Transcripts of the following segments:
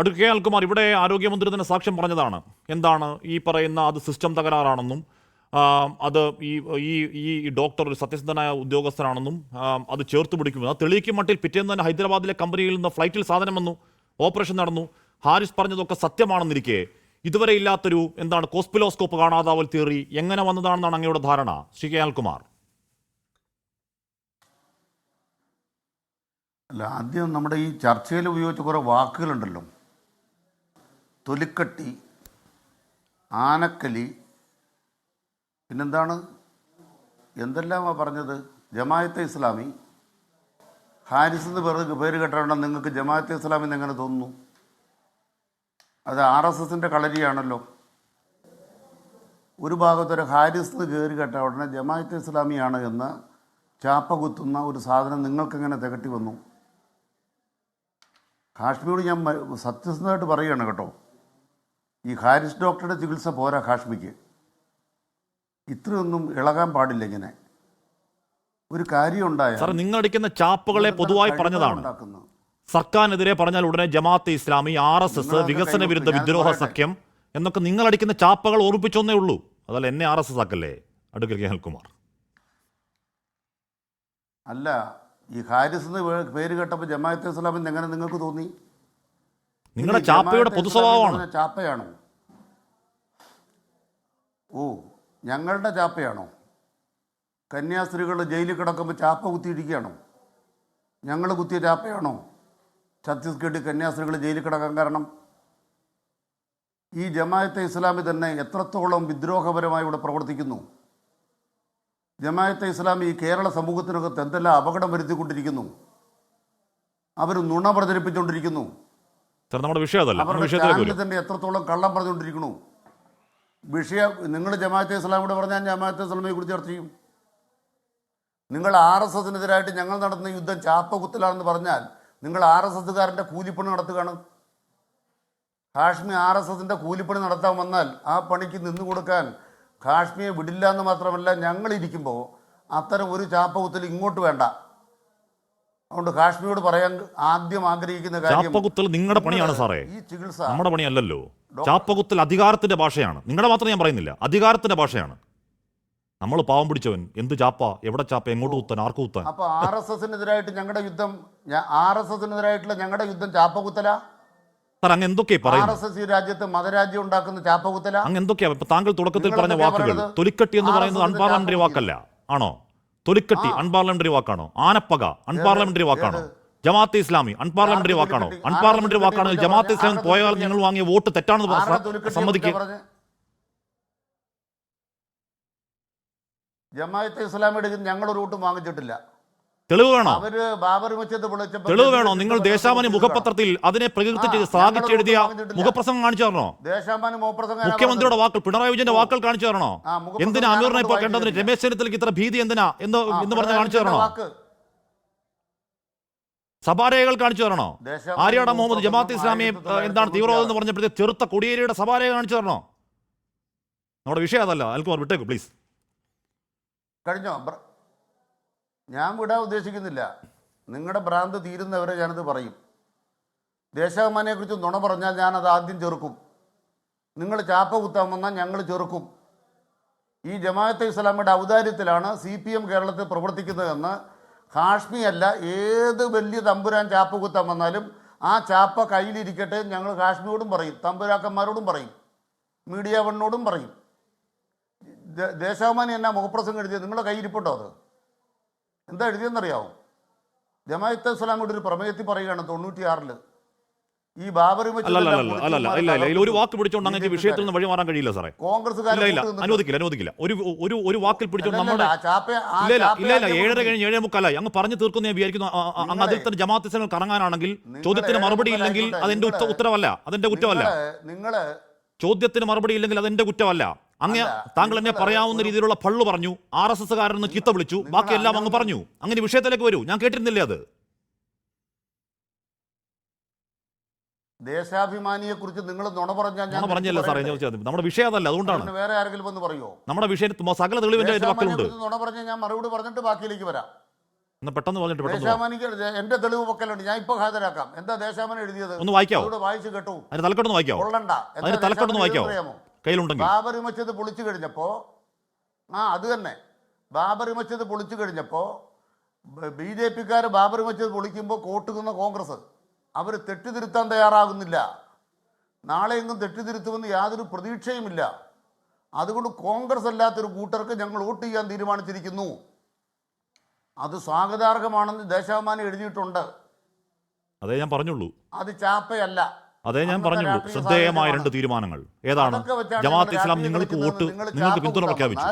അടുത്ത കെ അൽകുമാർ ഇവിടെ ആരോഗ്യമന്ത്രി തന്നെ സാക്ഷ്യം പറഞ്ഞതാണ്. എന്താണ് ഈ പറയുന്ന അത് സിസ്റ്റം തകരാറാണെന്നും അത് ഈ ഈ ഈ ഡോക്ടർ ഒരു സത്യസന്ധനായ ഉദ്യോഗസ്ഥനാണെന്നും അത് ചേർത്ത് പിടിക്കുന്നു. അത് തെളിയിക്കും മട്ടിൽ പിറ്റേന്ന് തന്നെ ഹൈദരാബാദിലെ കമ്പനിയിൽ നിന്ന് ഫ്ലൈറ്റിൽ സാധനം വന്നു ഓപ്പറേഷൻ നടന്നു. ഹാരിസ് പറഞ്ഞതൊക്കെ സത്യമാണെന്നിരിക്കെ ഇതുവരെ ഇല്ലാത്തൊരു എന്താണ് കോസ്പിലോസ്കോപ്പ് കാണാതാവൽ തിയറി എങ്ങനെ വന്നതാണെന്നാണ് അങ്ങയുടെ ധാരണ? ശ്രീ കെ അൽകുമാർ. അല്ല ആദ്യം നമ്മുടെ ഈ ചർച്ചയിൽ ഉപയോഗിച്ച കുറേ വാക്കുകളുണ്ടല്ലോ. തൊലിക്കട്ടി ആനക്കലി പിന്നെന്താണ്? എന്തെല്ലാമാണ് പറഞ്ഞത്? ജമായത്തെ ഇസ്ലാമി. ഹാരിസ് എന്ന് പേര് പേര് കേട്ടോണ്ടെന്ന് നിങ്ങൾക്ക് ജമാഅത്തെ ഇസ്ലാമി എന്ന് എങ്ങനെ തോന്നുന്നു? അത് ആർ എസ് എസിന്റെ കളരിയാണല്ലോ. ഒരു ഭാഗത്തൊരു ഹാരിസ് എന്ന് കയറി കേട്ട ഉടനെ ജമാഅത്തെ ഇസ്ലാമിയാണ് എന്ന് ചാപ്പ കുത്തുന്ന ഒരു സാധനം നിങ്ങൾക്കെങ്ങനെ തികട്ടി വന്നു? കാശ്മീർ ഞാൻ സത്യസന്ധമായിട്ട് പറയുകയാണ് കേട്ടോ. ഈ ഹാരിസ് ഡോക്ടറുടെ ചികിത്സ പോരാ ഹാഷ്മിക്ക്. ഇത്രയൊന്നും ഇളകാൻ പാടില്ല ഇങ്ങനെ. ഒരു കാര്യം ഉണ്ടായ സാർ നിങ്ങൾ അടിക്കുന്ന ചാപ്പുകളെ പൊതുവായി പറഞ്ഞതാണ്. സർക്കാരിനെതിരെ പറഞ്ഞാൽ ഉടനെ Jamaat Islami R S S വികസന വിരുദ്ധ വിദ്രോഹ സഖ്യം എന്നൊക്കെ നിങ്ങൾ അടിക്കുന്ന ചാപ്പകൾ ഓർപ്പിച്ചൊന്നേ ഉള്ളൂ. അതല്ല എന്നെ ആർ എസ് എസ് ആക്കല്ലേ? അടുക്കൽ കെ. അനിൽകുമാർ. അല്ല ഈ ഹാരിസ് എന്ന് പേര് കേട്ടപ്പോൾ ജമാഅത്ത് ഇസ്ലാമിന് എങ്ങനെ നിങ്ങൾക്ക് തോന്നി? നിങ്ങളുടെ ചാപ്പയുടെ പൊതു സ്വഭാവമാണ് ചാപ്പയാണോ? ഓ ഞങ്ങളുടെ ചാപ്പയാണോ? കന്യാസ്ത്രീകൾ ജയിലിൽ കിടക്കുമ്പോൾ ചാപ്പ കുത്തിയിരിക്കുകയാണോ? ഞങ്ങൾ കുത്തിയ ചാപ്പയാണോ? ഛത്തീസ്ഗഡിൽ കന്യാസ്ത്രീകൾ ജയിലിൽ കിടക്കാൻ കാരണം? ഈ ജമാഅത്തെ ഇസ്ലാമി തന്നെ എത്രത്തോളം വിദ്രോഹപരമായി ഇവിടെ പ്രവർത്തിക്കുന്നു? ജമാഅത്തെ ഇസ്ലാമി ഈ കേരള സമൂഹത്തിനകത്ത് എന്തെല്ലാം അപകടം വരുത്തിക്കൊണ്ടിരിക്കുന്നു? അവർ നുണ പ്രചരിപ്പിച്ചുകൊണ്ടിരിക്കുന്നു സാർ നമ്മുടെ വിഷയം അതല്ല. വിഷയത്തിലേക്ക് തന്നെ എത്രത്തോളം കള്ളം പറഞ്ഞുകൊണ്ടിരിക്കണു? വിഷയം നിങ്ങൾ ജമാഅത്തെ ഇസ്ലാമിയോട് പറഞ്ഞാൽ ജമാഅത്തെ ഇസ്ലാമിയെ കുറിച്ച് ചർച്ച ചെയ്യും. നിങ്ങൾ ആർ എസ് എസിനെതിരായിട്ട് ഞങ്ങൾ നടത്തുന്ന യുദ്ധം ചാപ്പ കുത്തലാണെന്ന് പറഞ്ഞാൽ നിങ്ങൾ ആർ എസ് എസ്സുകാരന്റെ കൂലിപ്പണി നടത്തുകയാണ്. കാശ്മീർ ആർ എസ് എസിന്റെ കൂലിപ്പണി നടത്താൻ വന്നാൽ ആ പണിക്ക് നിന്നു കൊടുക്കാൻ കാശ്മീർ വിടില്ല എന്ന് മാത്രമല്ല ഞങ്ങളിരിക്കുമ്പോൾ അത്തരം ഒരു ചാപ്പ കുത്തൽ ഇങ്ങോട്ട് വേണ്ട. അതുകൊണ്ട് കാശ്മീരോട് പറയാൻ ആദ്യം ആഗ്രഹിക്കുന്ന കാര്യം ചാപ്പകുത്തൽ നിങ്ങളുടെ പണിയാണ് സാറേ. ഈ ചികിത്സ നമ്മുടെ പണിയല്ലല്ലോ. ചാപ്പകുത്തൽ അധികാരത്തിന്റെ ഭാഷയാണ്. നിങ്ങളുടെ മാത്രം ഞാൻ പറയുന്നില്ല. അധികാരത്തിന്റെ ഭാഷയാണ്. നമ്മൾ പാവം പിടിച്ചവൻ. എന്ത് ചാപ്പ? എവിടെ ചാപ്പ? എങ്ങോട്ട് കുത്താൻ? ആർക്ക് കുത്താൻ? അപ്പൊ ആർ എസ് എസിനെതിരായിട്ട് ഞങ്ങളുടെ യുദ്ധം ആർ എസ് എസിനെതിരായിട്ടുള്ള ഞങ്ങളുടെ യുദ്ധം ചാപ്പകുത്തല? സാർ അങ്ങ് എന്തൊക്കെയാ ആർ എസ് എസ് ഈ രാജ്യത്ത് മതരാജ്യം ഉണ്ടാക്കുന്ന ചാപ്പകുത്തല? അങ്ങ് എന്തൊക്കെയാ? താങ്കൾ തുടക്കത്തിൽ പറഞ്ഞ വാക്കുകൾ? തൊലിക്കട്ടി എന്ന് പറയുന്നത് അൺപാർലമെന്ററി വാക്കല്ല. ആണോ? തൊലിക്കട്ടി അൺപാർലമെന്ററി വാക്കാണോ? ആനപ്പക അൺപാർലമെന്ററി വാക്കാണോ? ജമാഅത്തെ ഇസ്ലാമി അൺപാർലമെന്ററി വാക്കാണോ? അൺപാർലമെന്ററി വാക്കാണോ? വാക്കാണെങ്കിൽ ജമാഅത്തെ ഇസ്ലാമി പോയ പോയാൽ ഞങ്ങൾ വാങ്ങിയ വോട്ട് തെറ്റാണെന്ന് സമ്മതിക്കുക. ജമാഅത്തെ ഇസ്ലാമിയുടെ ഞങ്ങളൊരു വോട്ടും വാങ്ങിച്ചിട്ടില്ല. തെളിവ് വേണോ? തെളിവ് വേണോ? നിങ്ങൾ ദേശാമാനി മുഖപത്രത്തിൽ അതിനെ പ്രകീർത്തിച്ച് ചെയ്ത് സ്ഥാപിച്ചെഴുതിയ. മുഖപ്രസംഗം കാണിച്ചു തരണോ? മുഖ്യമന്ത്രിയുടെ വാക്കൾ വാക്കുകൾ പിണറായി വിജയന്റെ വാക്കുകൾ കാണിച്ചു തരണോ? എന്തിനാ അമീറിനെ ഇപ്പോൾ കണ്ടതിന്. രമേശ് ചെന്നിത്തലയ്ക്ക് ഇത്ര ഭീതി എന്തിനാ എന്ന് എന്ന് പറഞ്ഞ് കാണിച്ചു തരണോ? സഭാരേഖകൾ കാണിച്ചു തരണോ? ആര്യാട മുഹമ്മദ് ജമാഅത്ത് ഇസ്ലാമിയെ എന്താണ് തീവ്രവാദം എന്ന് പറഞ്ഞപ്പോഴത്തെ ചെറുത്ത കൊടിയേരിയുടെ സഭാരേഖ കാണിച്ചു തരണോ? നമ്മുടെ വിഷയം അതല്ല അൽക്കുമാർ വിട്ടേക്ക് പ്ലീസ്. കഴിഞ്ഞോ? ഞാൻ വിടാൻ ഉദ്ദേശിക്കുന്നില്ല. നിങ്ങളുടെ ഭ്രാന്ത് തീരുന്നവരെ ഞാനത് പറയും. ദേശാഭിമാനിയെക്കുറിച്ച് നുണ പറഞ്ഞാൽ ഞാനത് ആദ്യം ചെറുക്കും. നിങ്ങൾ ചാപ്പ കുത്താൻ വന്നാൽ ഞങ്ങൾ ചെറുക്കും. ഈ ജമാഅത്തെ ഇസ്ലാമിയുടെ ഔദാര്യത്തിലാണ് സി പി എം കേരളത്തിൽ പ്രവർത്തിക്കുന്നതെന്ന് ഹാഷ്മി അല്ല ഏത് വലിയ തമ്പുരാൻ ചാപ്പ കുത്താൻ വന്നാലും ആ ചാപ്പ കയ്യിലിരിക്കട്ടെ ഞങ്ങൾ കാശ്മീരോടും പറയും തമ്പുരാക്കന്മാരോടും പറയും മീഡിയ വണ്ണോടും പറയും ദേശാഭിമാനി എന്നാ മുഖപ്രസംഗം എഴുതിയത്? നിങ്ങളുടെ കയ്യിരിപ്പുണ്ടോ അത്? എന്താ എഴുതിയെന്നറിയാവോ? ജമാഅത്തെ കൊണ്ട് ഒരു പ്രമേയത്തിൽ പറയുകയാണ് തൊണ്ണൂറ്റിയാറിൽ ഈ ബാബറി ഒരു വാക്ക് പിടിച്ചോണ്ട് അങ്ങനെ വിഷയത്തിൽ നിന്ന് വഴി മാറാൻ കഴിയില്ല സാറേ. അനുവദിക്കില്ല അനുവദിക്കില്ല. ഒരു ഒരു ഒരു വാക്കിൽ പിടിച്ചോണ്ട് നമ്മുടെ ഇല്ല ഇല്ല ഇല്ല ഏഴര കഴിഞ്ഞ് ഏഴേ മുക്കാലായി. അങ്ങ് പറഞ്ഞു തീർക്കുന്ന ഞാൻ വിചാരിക്കുന്നു. അങ്ങ് അതിൽ തന്നെ ജമാഅത്ത് ഇസ്ലാമിൽ കറങ്ങാനാണെങ്കിൽ ചോദ്യത്തിന് മറുപടി ഇല്ലെങ്കിൽ അതെന്റെ ഉത്തരവല്ല. അതെന്റെ കുറ്റമല്ല. നിങ്ങൾ ചോദ്യത്തിന് മറുപടി ഇല്ലെങ്കിൽ അതെന്റെ കുറ്റമല്ല. അങ്ങ് താങ്കൾ എന്നെ പറയാവുന്ന രീതിയിലുള്ള പള്ളു പറഞ്ഞു ആർ എസ് എസ് കാരനെന്ന് ചീത്ത വിളിച്ചു ബാക്കിയെല്ലാം അങ്ങ് പറഞ്ഞു. അങ്ങനെ വിഷയത്തിലേക്ക് വരൂ. ഞാൻ കേട്ടിരുന്നില്ലേ അത്? ദേശാഭിമാനിയെ കുറിച്ച് നിങ്ങൾ നുണ പറഞ്ഞാൽ ഞാൻ പറഞ്ഞല്ല സാറേ. നമ്മുടെ വിഷയം അതല്ല അതുകൊണ്ടാണ്. വേറെ ആരെങ്കിലും വന്ന് പറയുമോ നമ്മുടെ വിഷയം സകല തെളിവിന്റെ കുറിച്ച് നുണ പറഞ്ഞാൽ ഞാൻ മറുപടി പറഞ്ഞിട്ട് ബാക്കിയിലേക്ക് വരാം. പെട്ടെന്ന് പറഞ്ഞിട്ട് ദേശാമാനിക്ക് എന്റെ തെളിവ് പൊക്കലുണ്ട് ഞാൻ ഇപ്പൊ ഹാജരാക്കാം. എന്താ ദേശാമാനി എഴുതിയത്? ഒന്ന് വായിക്കാവോ? വായിച്ചു കേട്ടു. അതിന് തലക്കെട്ടൊന്ന് വായിക്കാവോ? കൊള്ളണ്ട. അതിന് തലക്കെട്ടൊന്ന് വായിക്കാവോ? കയ്യിലുണ്ടെങ്കിൽ. ബാബറി മസ്ജിദ് പൊളിച്ചു കഴിഞ്ഞപ്പോ ആ അത് തന്നെ. ബാബറി മസ്ജിദ് പൊളിച്ചു കഴിഞ്ഞപ്പോ ബി ജെ പിക്കാർ ബാബറി മസ്ജിദ് പൊളിക്കുമ്പോൾ കോട്ടുകുന്ന കോൺഗ്രസ്. അവർ തെറ്റിതിരുത്താൻ തയ്യാറാകുന്നില്ല. നാളെയെങ്കിലും തെറ്റിതിരുത്തുമെന്ന് യാതൊരു പ്രതീക്ഷയുമില്ല. അതുകൊണ്ട് കോൺഗ്രസ് അല്ലാത്തൊരു കൂട്ടർക്ക് ഞങ്ങൾ വോട്ട് ചെയ്യാൻ തീരുമാനിച്ചിരിക്കുന്നു. അത് സ്വാഗതാർഹമാണെന്ന് ദേശാഭിമാനി എഴുതിയിട്ടുണ്ട്. അതേ ഞാൻ പറഞ്ഞുള്ളൂ. അത് ചാപ്പയല്ല. അതേ ഞാൻ പറഞ്ഞുള്ളൂ ശ്രദ്ധേയമായ രണ്ട് തീരുമാനങ്ങൾ. ഏതാണ്? ജമാഅത്ത് ഇസ്ലാം നിങ്ങൾക്ക് വോട്ട് നിങ്ങൾക്ക് പിന്തുണ പ്രഖ്യാപിച്ചു.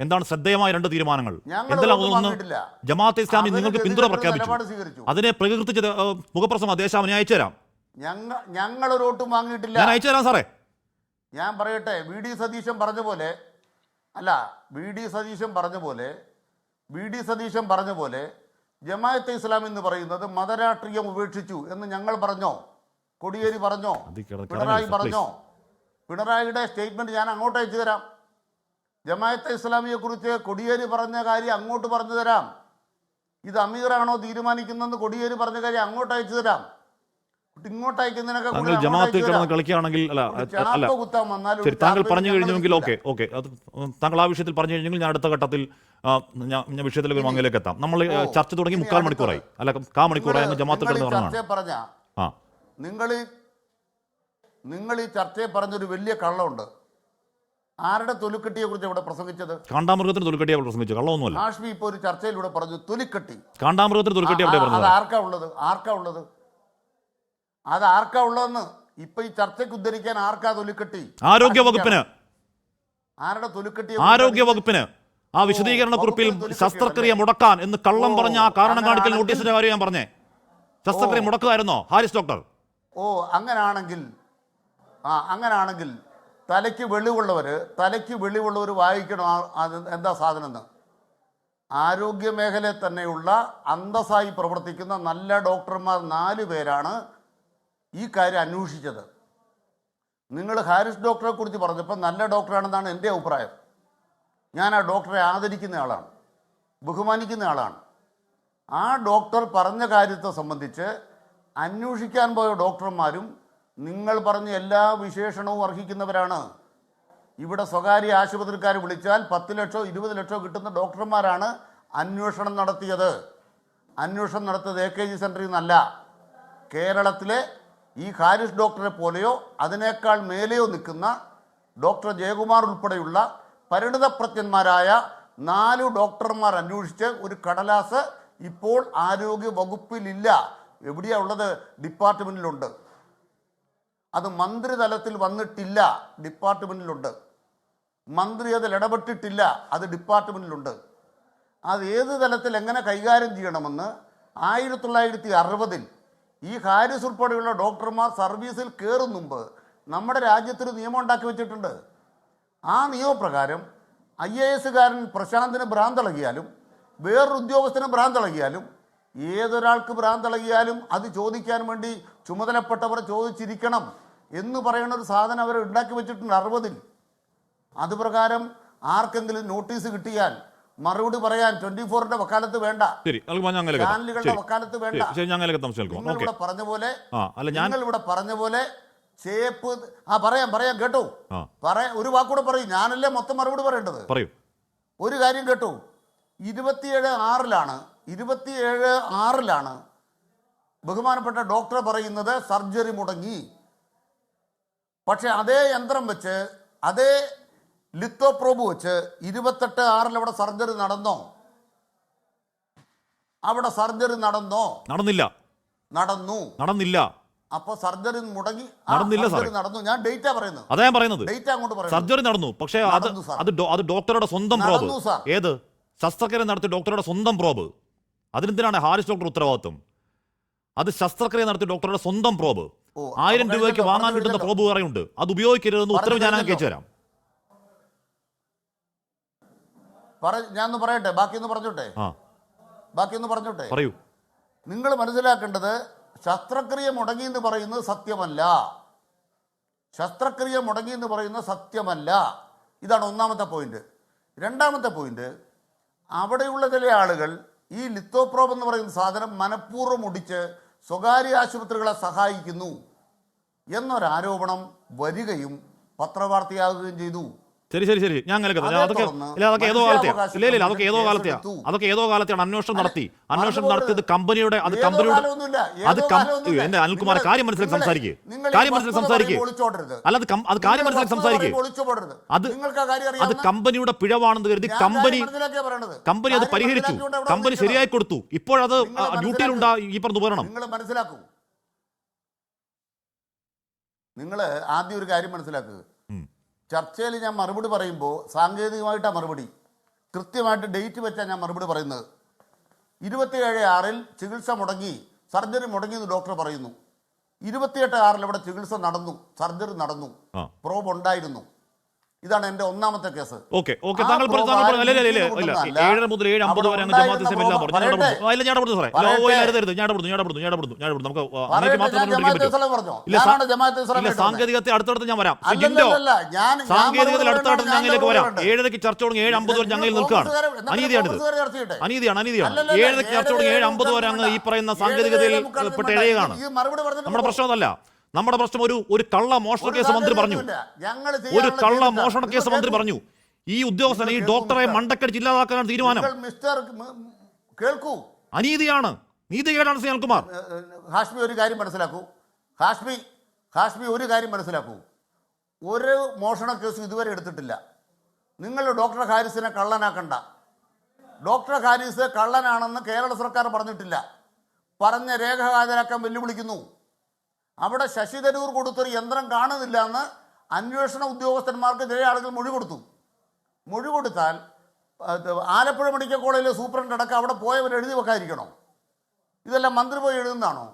എന്താണ് ശ്രദ്ധേയമായ രണ്ട് തീരുമാനങ്ങൾ? ഞങ്ങൾ എന്തെല്ലാം ഒന്നും. ജമാഅത്ത് ഇസ്ലാമി നിങ്ങൾക്ക് പിന്തുണ പ്രഖ്യാപിച്ചു. അതിനെ പ്രകൃതി മുഖപ്രസം മുഖപ്രസംഗം ദേശാവിനെ അയച്ചു തരാം ഞങ്ങൾ ഒരു വോട്ടും വാങ്ങിയിട്ടില്ല. ഞാൻ അയച്ചു തരാം സാറേ. ഞാൻ പറയട്ടെ വി ഡി സതീശൻ പറഞ്ഞ പോലെ അല്ല വി ഡി സതീശൻ പറഞ്ഞ പോലെ വി ഡി സതീശൻ പറഞ്ഞ പോലെ ജമാഅത്തെ ഇസ്ലാം എന്ന് പറയുന്നത് മതരാഷ്ട്രീയം ഉപേക്ഷിച്ചു എന്ന് ഞങ്ങൾ പറഞ്ഞോ? കൊടിയേരി പറഞ്ഞോ? പിണറായി പറഞ്ഞോ? പിണറായിയുടെ സ്റ്റേറ്റ്മെന്റ് ഞാൻ അങ്ങോട്ട് അയച്ചു തരാം. ജമാഅത്തെ ഇസ്ലാമിയെ കുറിച്ച് കൊടിയേരി പറഞ്ഞ കാര്യം അങ്ങോട്ട് പറഞ്ഞു തരാം. ഇത് അമീറാണോ തീരുമാനിക്കുന്നതെന്ന് കൊടിയേരി പറഞ്ഞ കാര്യം അങ്ങോട്ട് അയച്ചു തരാം. ഇങ്ങോട്ട് അയക്കുന്നതിനൊക്കെ താങ്കൾ പറഞ്ഞു കഴിഞ്ഞെങ്കിൽ ഓക്കെ ഓക്കെ. താങ്കൾ ആ വിഷയത്തിൽ പറഞ്ഞു കഴിഞ്ഞെങ്കിൽ ഞാൻ അടുത്ത ഘട്ടത്തിൽ ഞാൻ വിഷയത്തിലേക്ക് മങ്ങിലേക്ക് എത്താം. നമ്മൾ ചർച്ച തുടങ്ങി മുക്കാൽ. മണിക്കൂറായി. അല്ല കാ മണിക്കൂറായി ജമാഅത്ത് കിടന്ന് പറഞ്ഞ. ആ. നിങ്ങൾ ഈ നിങ്ങൾ ഈ ചർച്ചയെ പറഞ്ഞൊരു വലിയ കള്ളമുണ്ട്. ആരുടെ തൊലിക്കെട്ടിയെ കുറിച്ച് ഇവിടെ പ്രസംഗിച്ചത്? കാണ്ടാമൃഗത്തിന് തൊലിക്കട്ടി അവിടെ പ്രസംഗിച്ചു. കള്ളമൊന്നുമല്ല. ഹാഷ്മി ഇപ്പോൾ ഒരു ചർച്ചയിലൂടെ പറഞ്ഞു തൊലിക്കെട്ടി. കാണ്ടാമൃഗത്തിന് തൊലിക്കെട്ടി അവിടെ അത് ആർക്കാ ഉള്ളത്? ആർക്കാ ഉള്ളത്? അത് ആർക്കാ ഉള്ളതെന്ന് ഇപ്പൊ ഈ ചർച്ചയ്ക്ക് ഉദ്ധരിക്കാൻ ആർക്കാ തൊലിക്കെട്ടി? ആരോഗ്യ വകുപ്പിന്. ആരുടെ തൊലിക്കെട്ടി ആരോഗ്യ വകുപ്പിന്. ആ വിശദീകരണ കുറിപ്പിൽ ശസ്ത്രക്രിയ? മുടക്കാൻ എന്ന് കള്ളം പറഞ്ഞ ആ കാരണം കാണിക്കൽ നോട്ടീസിന്റെ കാര്യം ഞാൻ പറഞ്ഞേ. ശസ്ത്രക്രിയ. മുടക്കുമായിരുന്നോ? ഹാരിസ് ഡോക്ടർ. ഓ അങ്ങനാണെങ്കിൽ ആ അങ്ങനാണെങ്കിൽ തലയ്ക്ക് വെളിവുള്ളവർ തലയ്ക്ക് വെളിവുള്ളവർ വായിക്കണം. അത് എന്താ സാധനം എന്ന് ആരോഗ്യ മേഖലയിൽ തന്നെയുള്ള അന്തസ്സായി പ്രവർത്തിക്കുന്ന നല്ല ഡോക്ടർമാർ നാല് പേരാണ് ഈ കാര്യം അന്വേഷിച്ചത്. നിങ്ങൾ ഹാരിസ് ഡോക്ടറെ കുറിച്ച് പറഞ്ഞപ്പോൾ നല്ല ഡോക്ടറാണെന്നാണ് എന്റെ അഭിപ്രായം. ഞാൻ ആ ഡോക്ടറെ ആദരിക്കുന്ന ആളാണ് ബഹുമാനിക്കുന്ന ആളാണ്. ആ ഡോക്ടർ പറഞ്ഞ കാര്യത്തെ സംബന്ധിച്ച് അന്വേഷിക്കാൻ പോയ ഡോക്ടർമാരും നിങ്ങൾ പറഞ്ഞ എല്ലാ വിശേഷണവും അർഹിക്കുന്നവരാണ്. ഇവിടെ സ്വകാര്യ ആശുപത്രിക്കാർ വിളിച്ചാൽ പത്ത് ലക്ഷോ ഇരുപത് ലക്ഷോ കിട്ടുന്ന ഡോക്ടർമാരാണ് അന്വേഷണം നടത്തിയത്. അന്വേഷണം നടത്തിയത് എ കെ ജി സെന്ററിൽ നിന്നല്ല. കേരളത്തിലെ ഈ ഹാരിസ് ഡോക്ടറെ പോലെയോ അതിനേക്കാൾ മേലെയോ നിൽക്കുന്ന ഡോക്ടർ ജയകുമാർ ഉൾപ്പെടെയുള്ള പരിണിതപ്രജ്ഞന്മാരായ നാലു ഡോക്ടർമാർ അന്വേഷിച്ച് ഒരു കടലാസ് ഇപ്പോൾ ആരോഗ്യ വകുപ്പിലില്ല. എവിടെയാ ഉള്ളത്? ഡിപ്പാർട്ട്മെന്റിലുണ്ട് അത് മന്ത്രിതലത്തിൽ വന്നിട്ടില്ല. ഡിപ്പാർട്ട്മെന്റിലുണ്ട് മന്ത്രി അതിൽ ഇടപെട്ടിട്ടില്ല. അത് ഡിപ്പാർട്ട്മെന്റിലുണ്ട് അത് ഏത് തലത്തിൽ എങ്ങനെ കൈകാര്യം ചെയ്യണമെന്ന് ആയിരത്തി തൊള്ളായിരത്തി അറുപതിൽ ഈ ഹാരിസ് ഉൾപ്പെടെയുള്ള ഡോക്ടർമാർ സർവീസിൽ കയറും മുമ്പ് നമ്മുടെ രാജ്യത്തൊരു നിയമം ഉണ്ടാക്കി വെച്ചിട്ടുണ്ട്. ആ നിയമപ്രകാരം ഐ എ എസുകാരൻ പ്രശാന്തിന് ഭ്രാന്തളകിയാലും വേറൊരു ഉദ്യോഗസ്ഥന് ഭ്രാന്തളകിയാലും ഏതൊരാൾക്ക് ഭ്രാന്തളകിയാലും അത് ചോദിക്കാൻ വേണ്ടി ചുമതലപ്പെട്ടവർ ചോദിച്ചിരിക്കണം എന്ന് പറയുന്ന ഒരു സാധനം അവർ ഉണ്ടാക്കി വെച്ചിട്ടുണ്ട് അറുപതിൽ. അതുപ്രകാരം ആർക്കെങ്കിലും നോട്ടീസ് കിട്ടിയാൽ മറുപടി പറയാൻ ട്വന്റി ഫോറിന്റെ വക്കാലത്ത് വേണ്ട. ചാനലുകളുടെ വക്കാലത്ത് വേണ്ട. നിങ്ങൾ ഇവിടെ പറഞ്ഞ പോലെ നിങ്ങൾ ഇവിടെ പറഞ്ഞ പോലെ ചേപ്പ് ആ പറയാം പറയാം കേട്ടോ. പറയാ ഒരു വാക്കൂടെ പറയും ഞാനല്ലേ മൊത്തം മറുപടി പറയേണ്ടത്? പറയൂ. ഒരു കാര്യം കേട്ടോ. ഇരുപത്തിയേഴ് ആറിലാണ് ഇരുപത്തിയേഴ് ആറിലാണ് ബഹുമാനപ്പെട്ട ഡോക്ടർ പറയുന്നത് സർജറി മുടങ്ങി. പക്ഷെ അതേ യന്ത്രം വെച്ച് അതേ ലിത്തോപ്രോബ് വെച്ച് ഇരുപത്തെട്ട് ആറിൽ അവിടെ സർജറി നടന്നോ? അവിടെ സർജറി നടന്നോ? നടന്നില്ല. നടന്നു. നടന്നില്ല. അപ്പൊ സർജറി മുടങ്ങി. നടന്നില്ല സർജറി നടന്നു. ഞാൻ ഡേറ്റാ പറയുന്നത്. അതാ ഞാൻ പറയുന്നത്. ഡേറ്റ് അങ്ങോട്ട് പറയുന്നത്. സർജറി നടന്നു. പക്ഷേ അത് അത് ഡോക്ടറുടെ സ്വന്തം പ്രോബ്. ഏത്? ശസ്ത്രക്രിയ നടത്തി ഡോക്ടറുടെ സ്വന്തം പ്രോബ്. അതിനെന്തിനാണ് ഹാരിസ് ഡോക്ടർ ഉത്തരവാദിത്വം? അത് ശസ്ത്രക്രിയ നടത്തിയ ഡോക്ടറുടെ സ്വന്തം പ്രോബ്. ആയിരം രൂപയ്ക്ക് വാങ്ങാൻ കിട്ടുന്ന. പ്രോബ് പറയുന്നുണ്ട് അത് ഉപയോഗിക്കരുതെന്ന് ഉത്തരവ് ഞാൻ കേച്ചു വരാം തരാം ഞാൻ പറയട്ടെ? ബാക്കിയൊന്ന് പറഞ്ഞോട്ടെ? ബാക്കിയൊന്ന് പറഞ്ഞോട്ടെ? പറയൂ. നിങ്ങൾ മനസ്സിലാക്കേണ്ടത് ശസ്ത്രക്രിയ മുടങ്ങി എന്ന് പറയുന്നത് സത്യമല്ല. ശസ്ത്രക്രിയ മുടങ്ങി എന്ന് പറയുന്നത് സത്യമല്ല. ഇതാണ് ഒന്നാമത്തെ പോയിന്റ് രണ്ടാമത്തെ പോയിന്റ് അവിടെയുള്ള ചില ആളുകൾ ഈ ലിത്തോപ്രോബ് എന്ന് പറയുന്ന സാധനം മനഃപൂർവം ഒടിച്ച് സ്വകാര്യ ആശുപത്രികളെ സഹായിക്കുന്നു എന്നൊരാരോപണം വരികയും പത്രവാർത്തയാകുകയും ചെയ്തു. ശരി ശരി ശരി. ഞാൻ അങ്ങനെ കഥ അതൊക്കെ ഇല്ല അതൊക്കെ ഏതോ കാലത്തെയാണ് ഇല്ല ഇല്ല അതൊക്കെ ഏതോ കാലത്തെയാണ് കാലത്തെയാ. അതൊക്കെ ഏതോ കാലത്തെയാണ്. അന്വേഷണം നടത്തി. അന്വേഷണം നടത്തിയത് കമ്പനിയുടെ അത് കമ്പനിയുടെ അത്. എന്റെ അനിൽകുമാർ കാര്യം മനസ്സിലാക്കി സംസാരിക്കേ. കാര്യം മനസ്സിലാക്കി സംസാരിക്കേ. അല്ല അത് അത് കാര്യം മനസ്സിലാക്കി സംസാരിക്കേ. അത് അത് കമ്പനിയുടെ പിഴവാണെന്ന് കരുതി കമ്പനി കമ്പനി അത് പരിഹരിച്ചു. കമ്പനി. ശരിയായി കൊടുത്തു. ഇപ്പോഴത്. ഡ്യൂട്ടിയിലുണ്ടാ ഈ പറഞ്ഞു പോരണം മനസ്സിലാക്കൂ. നിങ്ങൾ ആദ്യം ഒരു കാര്യം മനസ്സിലാക്കുക. ചർച്ചയിൽ ഞാൻ മറുപടി പറയുമ്പോൾ സാങ്കേതികമായിട്ടാണ് മറുപടി. കൃത്യമായിട്ട് ഡേറ്റ് വെച്ചാണ് ഞാൻ മറുപടി പറയുന്നത്. ഇരുപത്തിയേഴ് ആറിൽ ചികിത്സ മുടങ്ങി സർജറി മുടങ്ങിയെന്ന് ഡോക്ടർ പറയുന്നു. ഇരുപത്തിയെട്ട് ആറിൽ ഇവിടെ ചികിത്സ നടന്നു സർജറി നടന്നു പ്രോബ് ഉണ്ടായിരുന്നു. ഇതാണ് എന്റെ ഒന്നാമത്തെ കേസ്. ഓക്കെ ഓക്കെ താങ്കൾ. ഏഴര മുതൽ ഏഴ് അമ്പത് വരെ അങ്ങ് ജമാഅത്ത് ഇസ്ലാം എല്ലാം പറഞ്ഞു. ഞാൻ ഞാൻ പറഞ്ഞു സാറേ അരുത് അരുത് ഞാൻ പറഞ്ഞു ഞാൻ പറഞ്ഞു ഞാൻ പറഞ്ഞു ഞാൻ നമുക്ക് ഞാൻ പറഞ്ഞോ? ഇല്ല സാങ്കേതികത്തെ അടുത്തടുത്ത് ഞാൻ വരാം. ജിൻഡോ ഞാൻ- ഞാൻ മറുപടി അടുത്തടുത്ത് ഞങ്ങളിലേക്ക് വരാം. ഏഴരയ്ക്ക് ചർച്ച തുടങ്ങി ഏഴ് അമ്പത് വരെ ഞങ്ങളിൽ നിൽക്കുകയാണ്. അനീതിയാണിത്. അനീതിയാണ് അനീതിയാണ് ഏഴരയ്ക്ക് ചർച്ച തുടങ്ങി ഏഴ് അമ്പത് വരെ അങ്ങ് ഈ പറയുന്ന സാങ്കേതികതയിൽ പെട്ട് പറഞ്ഞിട്ട് നമ്മുടെ. പ്രശ്നം അതല്ല നമ്മുടെ പ്രശ്നം ഒരു ഒരു കള്ള മോഷണ കേസ് മന്ത്രി പറഞ്ഞു. ഒരു കള്ള. മോഷണ കേസ് മന്ത്രി പറഞ്ഞു. ഈ ഉദ്യോഗസ്ഥൻ ഈ ഡോക്ടറെ മണ്ടക്കടി മണ്ടക്കടിച്ച് ഇല്ലാതാക്കാനാണ് തീരുമാനം. കേൾക്കൂ. അനീതിയാണ്. നീതികേടാണ് സുനിൽകുമാർ ഹാഷ്മി ഒരു കാര്യം മനസ്സിലാക്കൂ. ഹാഷ്മി ഹാഷ്മി ഒരു കാര്യം മനസ്സിലാക്കൂ. ഒരു മോഷണ കേസും ഇതുവരെ എടുത്തിട്ടില്ല. നിങ്ങൾ ഡോക്ടർ ഹാരിസിനെ കള്ളനാക്കണ്ട. ഡോക്ടർ ഹാരിസ് കള്ളനാണെന്ന് കേരള സർക്കാർ പറഞ്ഞിട്ടില്ല. പറഞ്ഞ രേഖ ഹാജരാക്കാൻ വെല്ലുവിളിക്കുന്നു. അവിടെ ശശി തരൂർ കൊടുത്തൊരു യന്ത്രം കാണുന്നില്ല എന്ന് അന്വേഷണ ഉദ്യോഗസ്ഥന്മാർക്ക് ചില ആളുകൾ മൊഴി കൊടുത്തു. മൊഴി കൊടുത്താൽ ആലപ്പുഴ മെഡിക്കൽ കോളേജിലെ സൂപ്രണ്ട് അടക്കം അവിടെ പോയവർ എഴുതി വെക്കാതിരിക്കണോ? ഇതെല്ലാം മന്ത്രി പോയി എഴുതുന്നതാണോ?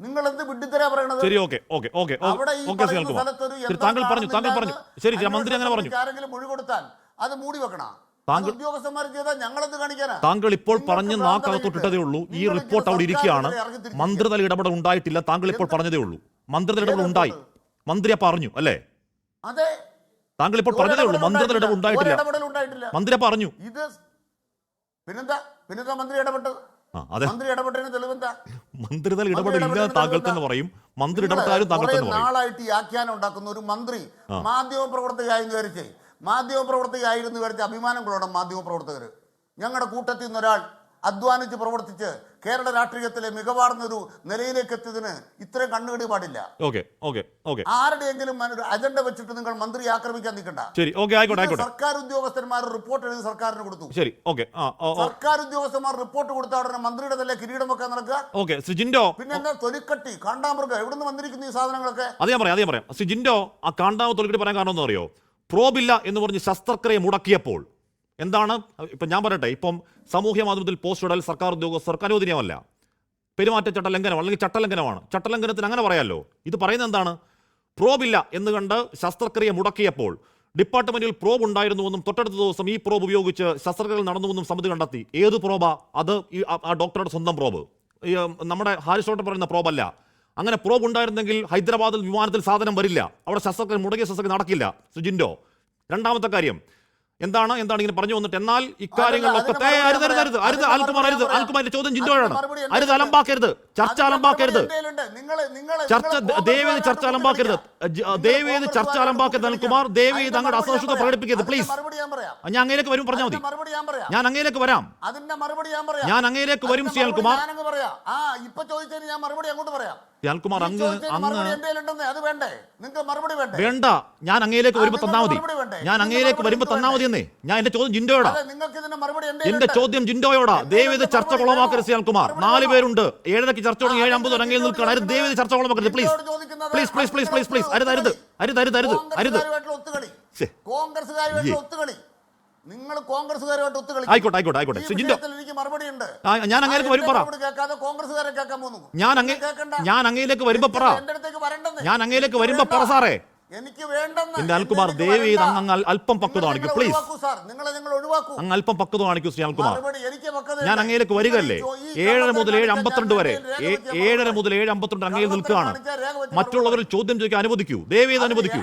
നിങ്ങൾ എന്ത് വിഡിത്തരാ പറയണത്? ശരി ഓക്കെ ഓക്കെ ഓക്കെ അവിടെ ഈ സ്ഥലത്തൊരു താങ്കൾ പറഞ്ഞു താങ്കൾ പറഞ്ഞു. ശരി മന്ത്രി അങ്ങനെ പറഞ്ഞു. ആരെങ്കിലും മൊഴി കൊടുത്താൽ അത് മൂടി വെക്കണം. താങ്കൾ- ഇപ്പോൾ പറഞ്ഞ് നാക്കകത്തോട്ടിട്ടതേ ഉള്ളൂ ഈ റിപ്പോർട്ട് അവിടെ ഇരിക്കുകയാണ്. മന്ത്രിതല ഇടപെടൽ ഉണ്ടായിട്ടില്ല. താങ്കൾ ഇപ്പോൾ? പറഞ്ഞതേ ഉള്ളൂ മന്ത്രിതല ഇടപെടൽ? ഉണ്ടായി മന്ത്രിയെ മന്ത്രി പറഞ്ഞു അല്ലേ? താങ്കൾ ഇപ്പോൾ പറഞ്ഞതേ ഉള്ളൂ മന്ത്രിതല ഇടപെടൽ ഉണ്ടായിട്ടില്ല. മന്ത്രിയെ മന്ത്രി പറഞ്ഞു. ഇത് പിന്നെന്താ? പിന്നെന്താ മന്ത്രി ഇടപെട്ടത്? മന്ത്രി ഇടപെട്ടതിന് തെളിവെന്താ? മന്ത്രിതല ഇടപെടൽ താങ്കൾ. തന്നെ പറയും. മന്ത്രി ഇടപെട്ടാലും താങ്കൾ തന്നെ പറയും. നാളായിട്ട് ഈ ആഖ്യാനം ഉണ്ടാക്കുന്ന ഒരു മന്ത്രി മാധ്യമ പ്രവർത്തകയായി വിചാരിച്ചേ. മാധ്യമ പ്രവർത്തകയായിരുന്നു വിചാരിച്ച അഭിമാനം കൊള്ളണം മാധ്യമ പ്രവർത്തകർ ഞങ്ങളുടെ കൂട്ടത്തിൽ നിന്നൊരാൾ അധ്വാനിച്ച് പ്രവർത്തിച്ച് കേരള രാഷ്ട്രീയത്തിലെ മികവാർന്നൊരു നിലയിലേക്ക് എത്തിയതിന് ഇത്രയും കണ്ണുകടി പാടില്ല. Okay okay okay. ആരുടെയെങ്കിലും അജണ്ട വെച്ചിട്ട് നിങ്ങൾ മന്ത്രി ആക്രമിക്കാൻ നിൽക്കണ്ട. സർക്കാർ ഉദ്യോഗസ്ഥന്മാർ റിപ്പോർട്ട് എഴുതി സർക്കാരിന് കൊടുത്തു. ശരി സർക്കാർ ഉദ്യോഗസ്ഥന്മാർ റിപ്പോർട്ട് കൊടുത്ത ഉടനെ മന്ത്രിയുടെ തന്നെ കിരീടം വെക്കാൻ നടക്കുക. ഓക്കെ ശ്രീ ജിൻഡോ പിന്നെ എന്താ തൊലിക്കട്ടി കാണ്ടാമൃഗം എവിടുന്ന് വന്നിരിക്കുന്നു ഈ സാധനങ്ങളൊക്കെ? അതെ പറയാം അതെ പറയാം. സിജിൻഡോ ആ കാണ്ടാമ തൊലിക്കട്ടി പറയാൻ കാരണം എന്താ അറിയോ പ്രോബില്ല എന്ന് പറഞ്ഞ് ശസ്ത്രക്രിയ മുടക്കിയപ്പോൾ എന്താണ്? ഇപ്പം ഞാൻ പറയട്ടെ ഇപ്പം സാമൂഹ്യ മാധ്യമത്തിൽ പോസ്റ്റ് ഇടൽ സർക്കാർ ഉദ്യോഗസ്ഥർക്ക് അനുവദനീയമല്ല. പെരുമാറ്റച്ചട്ട ലംഘനം അല്ലെങ്കിൽ ചട്ടലംഘനമാണ് ചട്ടലംഘനത്തിന് അങ്ങനെ പറയാമല്ലോ ഇത് പറയുന്നത് എന്താണ്? പ്രോബില്ല എന്ന് കണ്ട് ശസ്ത്രക്രിയ മുടക്കിയപ്പോൾ ഡിപ്പാർട്ട്മെന്റിൽ പ്രോബ് ഉണ്ടായിരുന്നുവെന്നും തൊട്ടടുത്ത ദിവസം ഈ പ്രോബ് ഉപയോഗിച്ച് ശസ്ത്രക്രിയകൾ നടന്നുവെന്നും സമിതി കണ്ടെത്തി. ഏത് പ്രോബാ? അത് ആ- ഡോക്ടറുടെ സ്വന്തം പ്രോബ്. നമ്മുടെ ഹാരിസ് ഡോക്ടർ പറയുന്ന പ്രോബല്ല. അങ്ങനെ പ്രോബ് ഉണ്ടായിരുന്നെങ്കിൽ ഹൈദരാബാദിൽ വിമാനത്തിൽ സാധനം വരില്ല. അവിടെ ശസ്ത്രക്രിയ മുടങ്ങിയ ശസ്ത്രക്രിയ നടക്കില്ല. സുജിൻഡോ രണ്ടാമത്തെ കാര്യം. എന്താണ്? എന്താണ് ഇങ്ങനെ പറഞ്ഞു വന്നിട്ട്? എന്നാൽ ഇക്കാര്യങ്ങളിലൊക്കെ അരുത് അരുത് അരുത്. അരുത് അതിന് അൽക്കുമാർ അരുത്. മറുപടി ചോദ്യം എന്റെ അരുത് അലമ്പാക്കരുത്. ചർച്ച അലമ്പാക്കരുത്. ചർച്ച ദയവേത് ചർച്ച അലമ്പാക്കരുത്. ദയവേത് ചർച്ച അലമ്പാക്കരുത് അൽകുമാർ? ദയവേത് അങ്ങയുടെ അസഹിഷ്ണുത പ്രകടിപ്പിക്കരുത്. പ്ലീസ്. ഞാൻ അങ്ങയിലേക്ക് വരും പറഞ്ഞാൽ മതി. ഞാൻ അങ്ങയിലേക്ക് വരാം. അതിന്റെ മറുപടി ഞാൻ പറയാം. ഞാൻ അങ്ങയിലേക്ക് വരും സി അൽകുമാർ. ഇപ്പൊ ചോദിച്ചതിന് ഞാൻ മറുപടി അങ്ങോട്ട് പറയാം. ഈ അങ്ങ് മറുപടി അങ്ങ് വേണ്ടേ? ഞാൻ അങ്ങയിലേക്ക് വരുമ്പോ തന്നാ മതി. ഞാൻ അങ്ങയിലേക്ക് വരുമ്പോ തന്നാ മതി എന്നേ ഞാൻ എന്റെ ചോദ്യം ജിൻഡോയോടാ. എന്റെ ചോദ്യം ജിൻഡോയോടാ. ദേവിത ചർച്ച കുളമാക്കരുത് മറുപടി നാല്? പേരുണ്ട്. ഏഴരക്ക് ചർച്ച തുടങ്ങി ഏഴ് അമ്പത് അങ്ങനെ നിൽക്കണം. അരുത് ദേവേത് ചർച്ച കുളമാക്കരുത്. Please please please please please please അരുത് അരുത് അരുത് അരുത്. അരുത് അരുത് കോൺഗ്രസ്സുകാരുമായിട്ടുള്ള ഒത്തുകളി. നിങ്ങൾ കോൺഗ്രസ്സുകാരുമായിട്ട് ഒത്തുകളി ആയിക്കോട്ടെ ആയിക്കോട്ടെ ആയിക്കോട്ടെ. ഈ ജിൻഡോ. എനിക്ക് മറുപടി ഉണ്ട്. ഞാൻ അങ്ങേലേക്ക് വരും പറ. കേൾക്കാതെ കോൺഗ്രസ്സുകാരെ കേൾക്കാൻ പോകുന്നു. ഞാൻ അങ്ങേ. ഞാൻ അങ്ങയിലേക്ക് വരുമ്പോ പറ. ഞാൻ അങ്ങയിലേക്ക് വരുമ്പോ പറ സാറേ. എനിക്ക് വേണ്ടെന്ന് എന്റെ ദയവ് അങ്ങ് അല്പം പക്വത കാണിക്കും പ്ലീസ് അങ്ങ് അല്പം പക്വത കാണിക്കൂ ശ്രീകുമാർ ഞാൻ അങ്ങേലേക്ക് അങ്ങയിലേക്ക് വരികയല്ലേ? ഏഴര മുതൽ ഏഴ് അമ്പത്തിരണ്ട് വരെ. ഏഴര മുതൽ ഏഴ് അമ്പത്തിരണ്ട് അങ്ങയിൽ നിൽക്കുകയാണ്. മറ്റുള്ളവരിൽ ചോദ്യം ചോദിക്കാൻ അനുവദിക്കൂ. ദേവി ഇത് അനുവദിക്കൂ.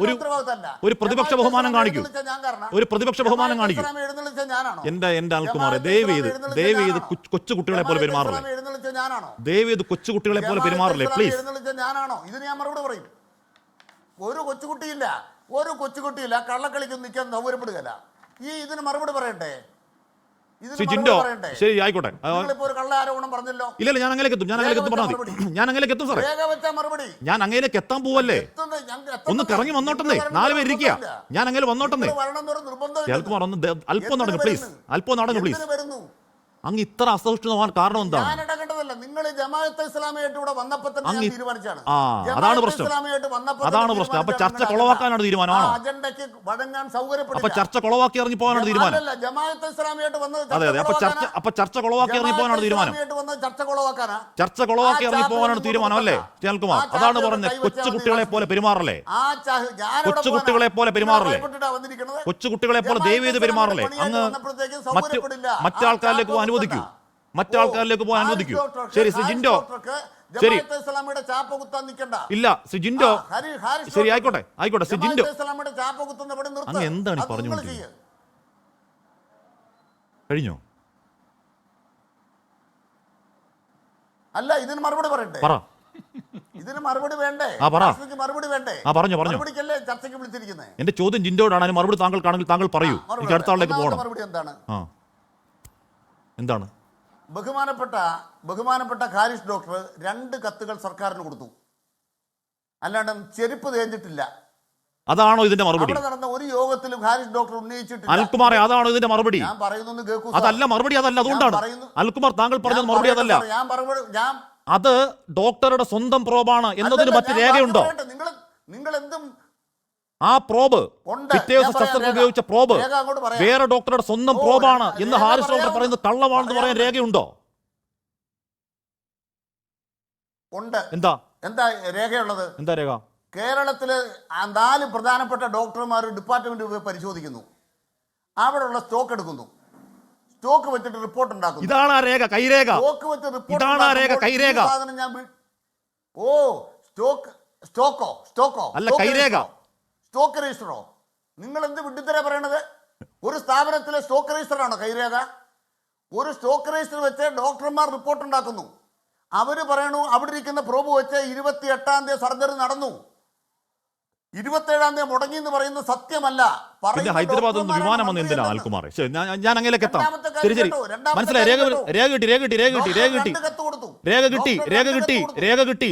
ഒരു ഒരു പ്രതിപക്ഷ ബഹുമാനം കാണിക്കൂ. ഒരു പ്രതിപക്ഷ ബഹുമാനം കാണിക്കൂ? എന്റെ എന്റെ അനിൽകുമാറെ ദേവി ഇത് ദേവി? കൊച്ചു- കൊച്ചുകുട്ടികളെ പോലെ പെരുമാറില്ലേ? ദേവി ഇത്? കൊച്ചുകുട്ടികളെ പോലെ പെരുമാറില്ലേ? പ്ലീസ് ഞാനാണോ ഇതിന് ഞാൻ മറുപടി പറയും. ഒരു കൊച്ചുകുട്ടിയില്ല ഒരു കൊച്ചുകുട്ടിയില്ല. കള്ളക്കളിക്ക് നിൽക്കാൻ സൗകര്യപ്പെടുകയല്ല. ഈ ഇതിന് മറുപടി പറയട്ടെ? ജിൻഡോ പറയണ്ടേ ശരി ആയിക്കോട്ടെ. ഇല്ല ഞാൻ അങ്ങനെയൊക്കെ എത്തും ഞാൻ അങ്ങനെയൊക്കെ എത്തും പറഞ്ഞാൽ മതി. ഞാൻ അങ്ങനെയൊക്കെ എത്തും സാറേ. ഞാൻ അങ്ങനെയൊക്കെ എത്താൻ പോവല്ലേ? ഒന്ന് കറങ്ങി വന്നോട്ടെന്നേ. നാല് പേര് ഇരിക്കുക. ഞാൻ അങ്ങനെ വന്നോട്ടെന്നേ. കേൾക്കുമാർ ഒന്ന് അല്പം നടങ്ങ് പ്ലീസ്. അല്പം നടങ്ങ് പ്ലീസ്. അങ്ങ് ഇത്ര അസഹിഷ്ണുമാൻ കാരണം എന്താണ് ഞാൻ ഇടപെട്ടതല്ല ജമാഅത്തെ ഇസ്ലാമിയായിട്ട് ഇവിടെ വന്നപ്പോ തന്നെ ഞാൻ തീരുമാനിച്ചാണ് അതാണ് പ്രശ്നം. ഇസ്ലാമിയായിട്ട് അതാണ് പ്രശ്നം. അപ്പൊ ചർച്ച കൊളവാക്കാനാണ് തീരുമാനമാണോ? അജണ്ടയ്ക്ക് വഴങ്ങാൻ അപ്പൊ ചർച്ച കൊളവാക്കി ഇറങ്ങി പോകാനാണ് തീരുമാനം. അല്ല ജമാഅത്തെ ഇസ്ലാമിയായിട്ട് വന്നത് അതെ അതെ. അപ്പൊ ചർച്ച? അപ്പൊ ചർച്ച കൊളവാക്കി ഇറങ്ങി പോകാനാണ് തീരുമാനം. ചർച്ച കുളവാക്കാനാ. ചർച്ച കൊളവാക്കി ഇറങ്ങി പോകാനാണ് തീരുമാനം അല്ലേ ചേൽകുമാർ അതാണ് പറഞ്ഞത് കൊച്ചു കുട്ടികളെ പോലെ പെരുമാറല്ലേ? കൊച്ചു കുട്ടികളെ പോലെ പെരുമാറല്ലേ? കൊച്ചു കുട്ടികളെ പോലെ ഇസ്ലാമിയുടെ പെരുമാറല്ലേ? അങ്ങ് മറ്റു. മറ്റാൾക്കാരിലേക്ക് അനുവദിക്കൂ. മറ്റാൾക്കാരിലേക്ക് പോകാൻ അനുവദിക്കൂ. ശരി സുജിൻഡോ. ശരി. ഇല്ല സുജിൻഡോ. ശരി ആയിക്കോട്ടെ ആയിക്കോട്ടെ ശ്രീ ജിൻഡോ ജമാഅത്തെ ഇസ്ലാമിയുടെ ചാപ്പ കുത്തുന്ന പണി നിർത്ത്. അങ്ങ് എന്താണ് പറഞ്ഞു. കഴിഞ്ഞോ? അല്ല ഇതിന് മറുപടി പറയണ്ടേ പറ. ഇതിന് മറുപടി വേണ്ടേ? ആ, പറ. രാഷ്ട്രീയക്ക് മറുപടി വേണ്ടേ? ആ, പറഞ്ഞു പറഞ്ഞു. ചർച്ചയ്ക്ക് വിളിച്ചിരിക്കുന്നത് എന്റെ ചോദ്യം ജിൻഡോടാണ് അതിന് മറുപടി താങ്കൾക്കാണെങ്കിൽ താങ്കൾ പറയൂ. എനിക്ക് അടുത്ത ആളിലേക്ക് പോകണം. മറുപടി എന്താണ്? ആ. എന്താണ്? ബഹുമാനപ്പെട്ട ബഹുമാനപ്പെട്ട ഖാരിഷ് ഡോക്ടർ രണ്ട് കത്തുകൾ സർക്കാരിന് കൊടുത്തു. അല്ലാണ്ട് ചെരുപ്പ് തേഞ്ഞിട്ടില്ല. അതാണോ ഇതിന്റെ മറുപടി? നടന്ന ഒരു യോഗത്തിലും ഹാരിസ് ഡോക്ടർ ഉന്നയിച്ചിട്ടില്ല. അൽകുമാർ അതാണോ ഇതിന്റെ മറുപടി? ഞാൻ പറയുന്നു കേൾക്കൂ അതല്ല മറുപടി അതല്ല അതുകൊണ്ടാണ്. അൽകുമാർ താങ്കൾ പറഞ്ഞത് മറുപടി അതല്ല. ഞാൻ ഞാൻ അത് ഡോക്ടറുടെ സ്വന്തം പ്രോബാണ് എന്നതിന് മറ്റ് രേഖയുണ്ടോ? നിങ്ങൾ നിങ്ങൾ എന്തും ആ പ്രോബ് ഉണ്ട്. പിറ്റേ ദിവസം ശസ്ത്രക്രിയ ഉപയോഗിച്ച പ്രോബ്. വേറെ ഡോക്ടറുടെ സ്വന്തം പ്രോബാണ് ഇന്ന് എന്ന് ഹാരിസ് ഡോക്ടർ പറയാം. പറയുന്നത് കള്ളമാണെന്ന് പറയാൻ പറയാം. രേഖയുണ്ടോ? ഉണ്ട്. എന്താ? എന്താ രേഖയുള്ളത്? എന്താ രേഖ? കേരളത്തിലെ നാല് പ്രധാനപ്പെട്ട ഡോക്ടർമാർ ഡിപ്പാർട്ട്മെന്റ് പോയി പരിശോധിക്കുന്നു. അവിടെയുള്ള സ്റ്റോക്ക് എടുക്കുന്നു. സ്റ്റോക്ക് വെച്ചിട്ട് റിപ്പോർട്ട് ഉണ്ടാക്കുന്നു. ഇതാണ് ആ രേഖ കൈരേഖ. സ്റ്റോക്ക് വെച്ച് റിപ്പോർട്ട് ഇതാണ് ആ രേഖ, കൈരേഖ. ഞാൻ ഓ സ്റ്റോക്ക് സ്റ്റോക്കോ സ്റ്റോക്കോ അല്ല, കൈരേഖ. സ്റ്റോക്ക് രജിസ്റ്ററോ നിങ്ങൾ എന്ത് വിഡ്ഢിത്തര പറയണത്? ഒരു സ്ഥാപനത്തിലെ സ്റ്റോക്ക് രജിസ്റ്ററാണോ കൈരേഖ? ഒരു സ്റ്റോക്ക് രജിസ്റ്റർ വെച്ച് ഡോക്ടർമാർ റിപ്പോർട്ട് ഉണ്ടാക്കുന്നു. അവർ പറയണു അവിടെ ഇരിക്കുന്ന പ്രോബ് വെച്ച് ഇരുപത്തി എട്ടാം തീയതി സർജറി നടന്നു. ഇരുപത്തേഴാം തീയതി മുടങ്ങി എന്ന് പറയുന്നത് സത്യമല്ല. പിന്നെ നിന്ന് വിമാനം വന്ന് എന്തിനാ എന്നത്. ഞാൻ- അങ്ങനെയൊക്കെ എത്താം. ശരി ശരി. മനസ്സിലായി. രേഖ. രേഖ കിട്ടി രേഖ കിട്ടി രേഖ കിട്ടി. രേഖ കിട്ടി രേഖ കിട്ടി രേഖ കിട്ടി രേഖ കിട്ടി.